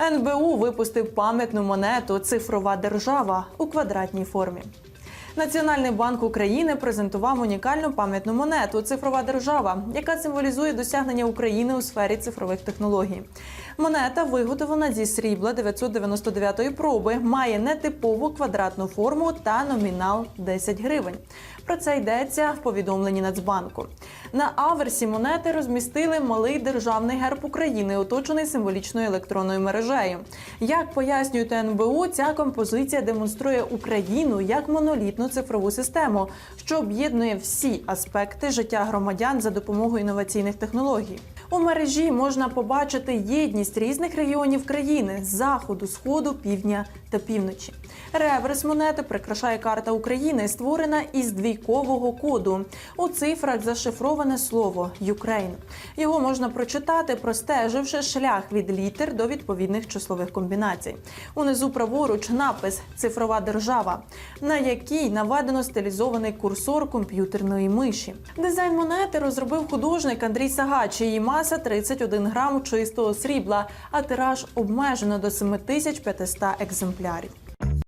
НБУ випустив пам'ятну монету Цифрова держава у квадратній формі. Національний банк України презентував унікальну пам'ятну монету Цифрова держава, яка символізує досягнення України у сфері цифрових технологій. Монета виготовлена зі срібла 999 проби, має нетипову квадратну форму та номінал 10 гривень. Про це йдеться в повідомленні Нацбанку. На аверсі монети розмістили малий державний герб України, оточений символічною електронною мережею. Як пояснюють НБУ, ця композиція демонструє Україну як монолітну цифрову систему, що об'єднує всі аспекти життя громадян за допомогою інноваційних технологій. У мережі можна побачити єдність різних регіонів країни заходу, сходу, півдня та півночі. Реверс монети прикрашає карта України, створена із двійкового коду. У цифрах зашифроване слово «Юкрейн». Його можна прочитати, простеживши шлях від літер до відповідних числових комбінацій. Унизу праворуч напис Цифрова держава, на якій наведено стилізований курсор комп'ютерної миші. Дизайн монети розробив художник Андрій Сагач. Її маса 31 грам чистого срібла, а тираж обмежено до 7500 екземплярів.